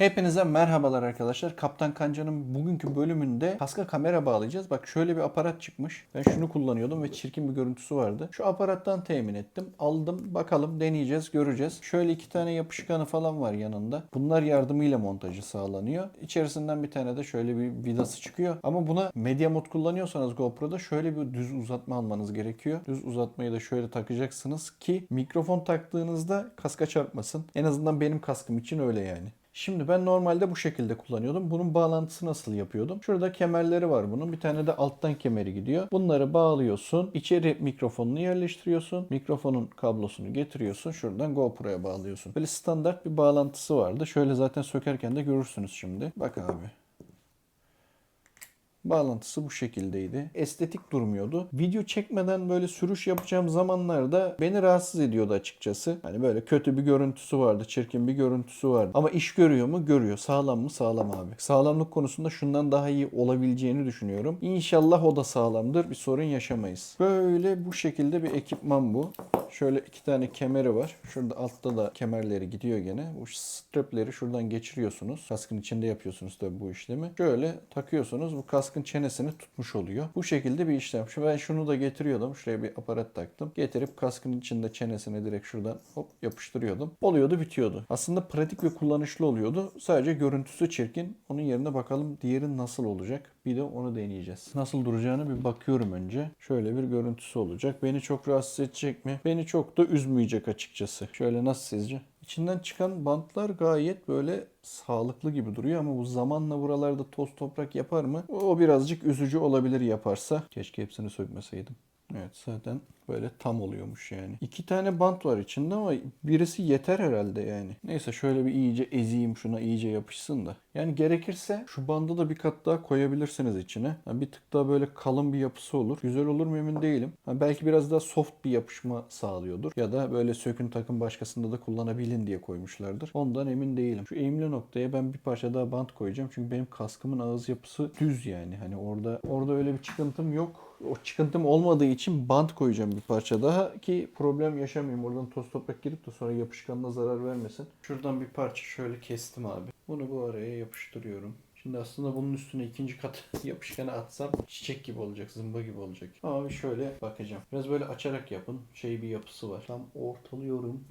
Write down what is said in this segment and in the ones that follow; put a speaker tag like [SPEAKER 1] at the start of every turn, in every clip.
[SPEAKER 1] Hepinize merhabalar arkadaşlar. Kaptan Kanca'nın bugünkü bölümünde kaska kamera bağlayacağız. Bak şöyle bir aparat çıkmış. Ben şunu kullanıyordum ve çirkin bir görüntüsü vardı. Şu aparattan temin ettim. Aldım. Bakalım deneyeceğiz, göreceğiz. Şöyle iki tane yapışkanı falan var yanında. Bunlar yardımıyla montajı sağlanıyor. İçerisinden bir tane de şöyle bir vidası çıkıyor. Ama buna Media Mod kullanıyorsanız GoPro'da şöyle bir düz uzatma almanız gerekiyor. Düz uzatmayı da şöyle takacaksınız ki mikrofon taktığınızda kaska çarpmasın. En azından benim kaskım için öyle yani. Şimdi ben normalde bu şekilde kullanıyordum. Bunun bağlantısı nasıl yapıyordum? Şurada kemerleri var bunun. Bir tane de alttan kemeri gidiyor. Bunları bağlıyorsun. İçeri mikrofonunu yerleştiriyorsun. Mikrofonun kablosunu getiriyorsun. Şuradan GoPro'ya bağlıyorsun. Böyle standart bir bağlantısı vardı. Şöyle zaten sökerken de görürsünüz şimdi. Bak abi. Bağlantısı bu şekildeydi. Estetik durmuyordu. Video çekmeden böyle sürüş yapacağım zamanlarda beni rahatsız ediyordu açıkçası. Hani böyle kötü bir görüntüsü vardı, çirkin bir görüntüsü vardı. Ama iş görüyor mu? Görüyor. Sağlam mı? Sağlam abi. Sağlamlık konusunda şundan daha iyi olabileceğini düşünüyorum. İnşallah o da sağlamdır. Bir sorun yaşamayız. Böyle bu şekilde bir ekipman bu. Şöyle iki tane kemeri var. Şurada altta da kemerleri gidiyor gene. Bu strapleri şuradan geçiriyorsunuz. Kaskın içinde yapıyorsunuz tabii bu işlemi. Şöyle takıyorsunuz. Bu kaskın çenesini tutmuş oluyor. Bu şekilde bir işlem. Şu ben şunu da getiriyordum. Şuraya bir aparat taktım. Getirip kaskın içinde çenesine direkt şuradan hop yapıştırıyordum. Oluyordu bitiyordu. Aslında pratik ve kullanışlı oluyordu. Sadece görüntüsü çirkin. Onun yerine bakalım diğeri nasıl olacak. Bir de onu deneyeceğiz. Nasıl duracağını bir bakıyorum önce. Şöyle bir görüntüsü olacak. Beni çok rahatsız edecek mi? Beni çok da üzmeyecek açıkçası. Şöyle nasıl sizce? İçinden çıkan bantlar gayet böyle sağlıklı gibi duruyor ama bu zamanla buralarda toz toprak yapar mı? O birazcık üzücü olabilir yaparsa. Keşke hepsini sökmeseydim. Evet zaten böyle tam oluyormuş yani. İki tane bant var içinde ama birisi yeter herhalde yani. Neyse şöyle bir iyice ezeyim şuna iyice yapışsın da. Yani gerekirse şu bandı da bir kat daha koyabilirsiniz içine. Yani bir tık daha böyle kalın bir yapısı olur. Güzel olur mu emin değilim. Ha belki biraz daha soft bir yapışma sağlıyordur. Ya da böyle sökün takım başkasında da kullanabilin diye koymuşlardır. Ondan emin değilim. Şu eğimli noktaya ben bir parça daha bant koyacağım. Çünkü benim kaskımın ağız yapısı düz yani. Hani orada orada öyle bir çıkıntım yok o çıkıntım olmadığı için bant koyacağım bir parça daha ki problem yaşamayayım. Oradan toz toprak girip de sonra yapışkanına zarar vermesin. Şuradan bir parça şöyle kestim abi. Bunu bu araya yapıştırıyorum. Şimdi aslında bunun üstüne ikinci kat yapışkanı atsam çiçek gibi olacak, zımba gibi olacak. Ama şöyle bakacağım. Biraz böyle açarak yapın. Şey bir yapısı var. Tam ortalıyorum.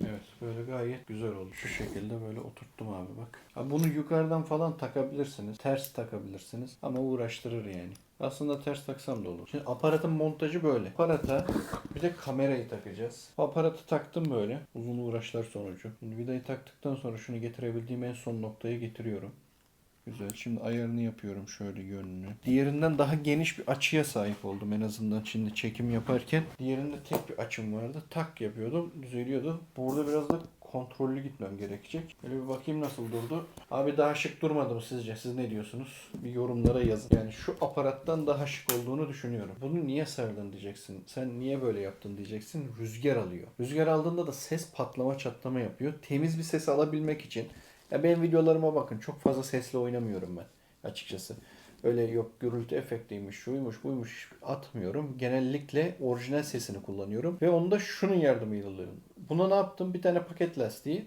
[SPEAKER 1] Evet böyle gayet güzel oldu. Şu şekilde böyle oturttum abi bak. Ha, bunu yukarıdan falan takabilirsiniz. Ters takabilirsiniz. Ama uğraştırır yani. Aslında ters taksam da olur. Şimdi aparatın montajı böyle. Aparata bir de kamerayı takacağız. Aparatı taktım böyle. Uzun uğraşlar sonucu. Şimdi vidayı taktıktan sonra şunu getirebildiğim en son noktaya getiriyorum. Güzel. Şimdi ayarını yapıyorum şöyle yönünü. Diğerinden daha geniş bir açıya sahip oldum en azından şimdi çekim yaparken. Diğerinde tek bir açım vardı. Tak yapıyordum. Düzeliyordu. Burada biraz da kontrollü gitmem gerekecek. Böyle bir bakayım nasıl durdu. Abi daha şık durmadı mı sizce? Siz ne diyorsunuz? Bir yorumlara yazın. Yani şu aparattan daha şık olduğunu düşünüyorum. Bunu niye sardın diyeceksin. Sen niye böyle yaptın diyeceksin. Rüzgar alıyor. Rüzgar aldığında da ses patlama çatlama yapıyor. Temiz bir ses alabilmek için ya benim videolarıma bakın çok fazla sesle oynamıyorum ben açıkçası. Öyle yok gürültü efektiymiş, şuymuş, buymuş atmıyorum. Genellikle orijinal sesini kullanıyorum. Ve onu da şunun yardımıyla alıyorum. Buna ne yaptım? Bir tane paket lastiği.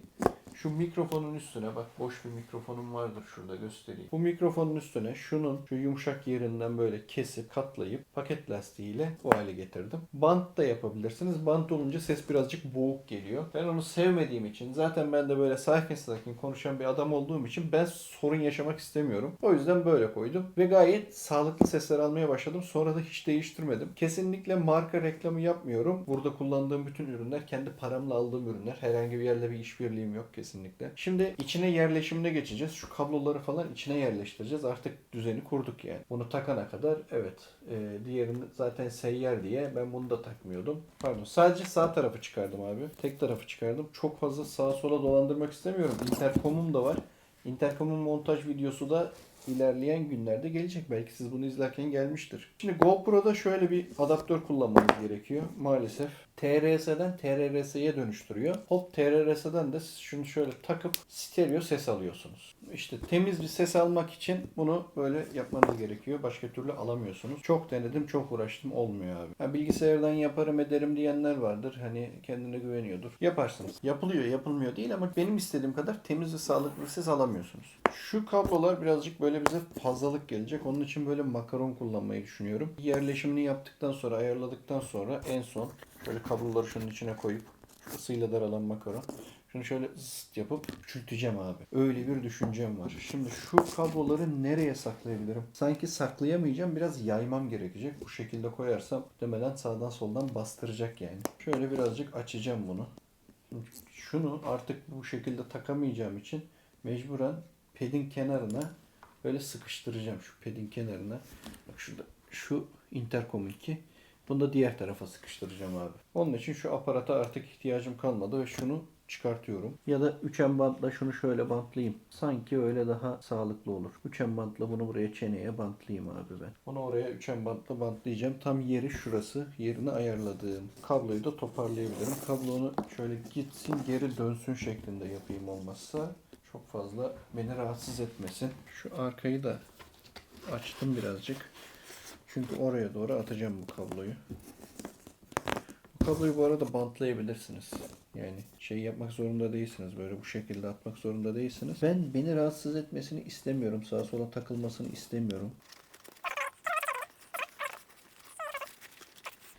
[SPEAKER 1] Şu mikrofonun üstüne bak boş bir mikrofonum vardır şurada göstereyim. Bu mikrofonun üstüne şunun şu yumuşak yerinden böyle kesip katlayıp paket lastiğiyle bu hale getirdim. Bant da yapabilirsiniz. Bant olunca ses birazcık boğuk geliyor. Ben onu sevmediğim için zaten ben de böyle sakin sakin konuşan bir adam olduğum için ben sorun yaşamak istemiyorum. O yüzden böyle koydum ve gayet sağlıklı sesler almaya başladım. Sonra da hiç değiştirmedim. Kesinlikle marka reklamı yapmıyorum. Burada kullandığım bütün ürünler kendi paramla aldığım ürünler. Herhangi bir yerle bir işbirliğim yok kesinlikle. Şimdi içine yerleşimine geçeceğiz. Şu kabloları falan içine yerleştireceğiz. Artık düzeni kurduk yani. Bunu takana kadar evet. E, diğerini zaten seyyar diye ben bunu da takmıyordum. Pardon. Sadece sağ tarafı çıkardım abi. Tek tarafı çıkardım. Çok fazla sağa sola dolandırmak istemiyorum. Intercom'um da var. Intercom'un montaj videosu da ilerleyen günlerde gelecek. Belki siz bunu izlerken gelmiştir. Şimdi GoPro'da şöyle bir adaptör kullanmanız gerekiyor. Maalesef TRS'den TRRS'ye dönüştürüyor. Hop TRRS'den de şunu şöyle takıp stereo ses alıyorsunuz. İşte temiz bir ses almak için bunu böyle yapmanız gerekiyor. Başka türlü alamıyorsunuz. Çok denedim, çok uğraştım. Olmuyor abi. Ha, bilgisayardan yaparım ederim diyenler vardır. Hani kendine güveniyordur. Yaparsınız. Yapılıyor, yapılmıyor değil ama benim istediğim kadar temiz ve sağlıklı ses alamıyorsunuz. Şu kablolar birazcık böyle bize fazlalık gelecek. Onun için böyle makaron kullanmayı düşünüyorum. Yerleşimini yaptıktan sonra, ayarladıktan sonra en son Şöyle kabloları şunun içine koyup ısıyla daralan makaron. Şunu şöyle zıt yapıp küçülteceğim abi. Öyle bir düşüncem var. Şimdi şu kabloları nereye saklayabilirim? Sanki saklayamayacağım. Biraz yaymam gerekecek. Bu şekilde koyarsam muhtemelen sağdan soldan bastıracak yani. Şöyle birazcık açacağım bunu. Şunu artık bu şekilde takamayacağım için mecburen pedin kenarına böyle sıkıştıracağım şu pedin kenarına. Bak şurada şu intercom 2 bunu da diğer tarafa sıkıştıracağım abi. Onun için şu aparata artık ihtiyacım kalmadı ve şunu çıkartıyorum. Ya da üçen bantla şunu şöyle bantlayayım. Sanki öyle daha sağlıklı olur. Üçen bantla bunu buraya çeneye bantlayayım abi ben. Bunu oraya üçen bantla bantlayacağım. Tam yeri şurası. Yerini ayarladığım. Kabloyu da toparlayabilirim. Kablonu şöyle gitsin geri dönsün şeklinde yapayım olmazsa. Çok fazla beni rahatsız etmesin. Şu arkayı da açtım birazcık. Çünkü oraya doğru atacağım bu kabloyu. Bu kabloyu bu arada bantlayabilirsiniz. Yani şey yapmak zorunda değilsiniz. Böyle bu şekilde atmak zorunda değilsiniz. Ben beni rahatsız etmesini istemiyorum. Sağa sola takılmasını istemiyorum.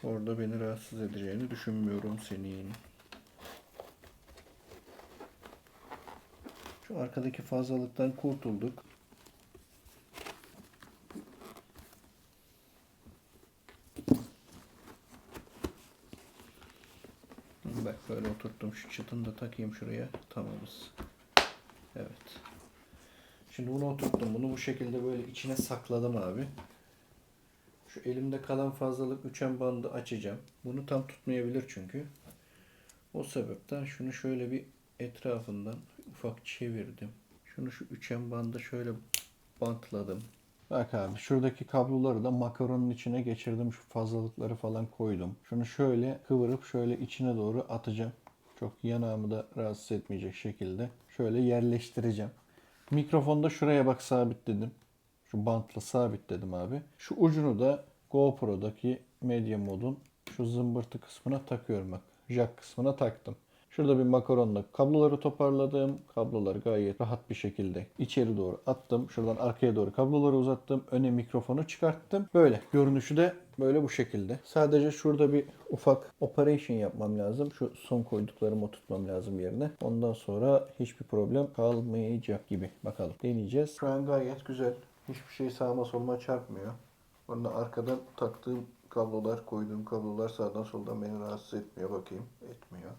[SPEAKER 1] Orada beni rahatsız edeceğini düşünmüyorum senin. Şu arkadaki fazlalıktan kurtulduk. Bak böyle oturttum. Şu çıtını da takayım şuraya. Tamamız. Evet. Şimdi bunu oturttum. Bunu bu şekilde böyle içine sakladım abi. Şu elimde kalan fazlalık üçen bandı açacağım. Bunu tam tutmayabilir çünkü. O sebepten şunu şöyle bir etrafından ufak çevirdim. Şunu şu üçen bandı şöyle bantladım. Bak abi şuradaki kabloları da makaronun içine geçirdim. Şu fazlalıkları falan koydum. Şunu şöyle kıvırıp şöyle içine doğru atacağım. Çok yanağımı da rahatsız etmeyecek şekilde. Şöyle yerleştireceğim. Mikrofonu da şuraya bak sabitledim. Şu bantla sabitledim abi. Şu ucunu da GoPro'daki medya modun şu zımbırtı kısmına takıyorum bak. Jack kısmına taktım. Şurada bir makaronla kabloları toparladım. Kabloları gayet rahat bir şekilde içeri doğru attım. Şuradan arkaya doğru kabloları uzattım. Öne mikrofonu çıkarttım. Böyle. Görünüşü de böyle bu şekilde. Sadece şurada bir ufak operation yapmam lazım. Şu son koyduklarımı oturtmam lazım yerine. Ondan sonra hiçbir problem kalmayacak gibi. Bakalım. Deneyeceğiz. Şu an gayet güzel. Hiçbir şey sağıma soluma çarpmıyor. Ondan arkadan taktığım kablolar, koyduğum kablolar sağdan soldan beni rahatsız etmiyor. Bakayım. Etmiyor.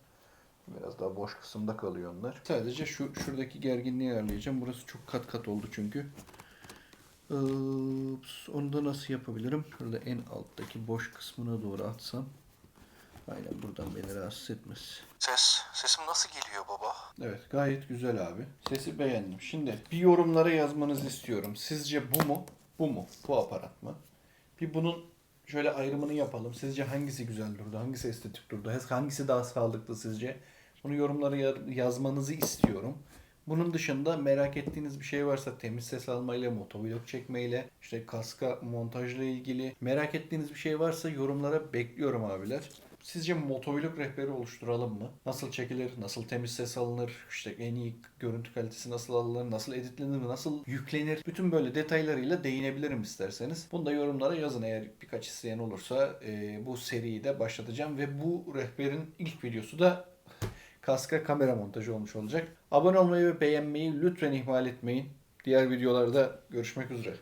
[SPEAKER 1] Biraz daha boş kısımda kalıyor onlar. Sadece şu şuradaki gerginliği ayarlayacağım. Burası çok kat kat oldu çünkü. Ups, onu da nasıl yapabilirim? Şurada en alttaki boş kısmına doğru atsam. Aynen buradan beni rahatsız etmez.
[SPEAKER 2] Ses, sesim nasıl geliyor baba?
[SPEAKER 1] Evet gayet güzel abi. Sesi beğendim. Şimdi bir yorumlara yazmanızı istiyorum. Sizce bu mu? Bu mu? Bu aparat mı? Bir bunun şöyle ayrımını yapalım. Sizce hangisi güzel durdu? Hangisi estetik durdu? Hangisi daha sağlıklı sizce? Bunu yorumlara ya- yazmanızı istiyorum. Bunun dışında merak ettiğiniz bir şey varsa temiz ses almayla, motovlog çekmeyle, işte kaska montajla ilgili merak ettiğiniz bir şey varsa yorumlara bekliyorum abiler. Sizce motovlog rehberi oluşturalım mı? Nasıl çekilir? Nasıl temiz ses alınır? İşte en iyi görüntü kalitesi nasıl alınır? Nasıl editlenir? Nasıl yüklenir? Bütün böyle detaylarıyla değinebilirim isterseniz. Bunu da yorumlara yazın eğer birkaç isteyen olursa e, bu seriyi de başlatacağım ve bu rehberin ilk videosu da kaska kamera montajı olmuş olacak. Abone olmayı ve beğenmeyi lütfen ihmal etmeyin. Diğer videolarda görüşmek üzere.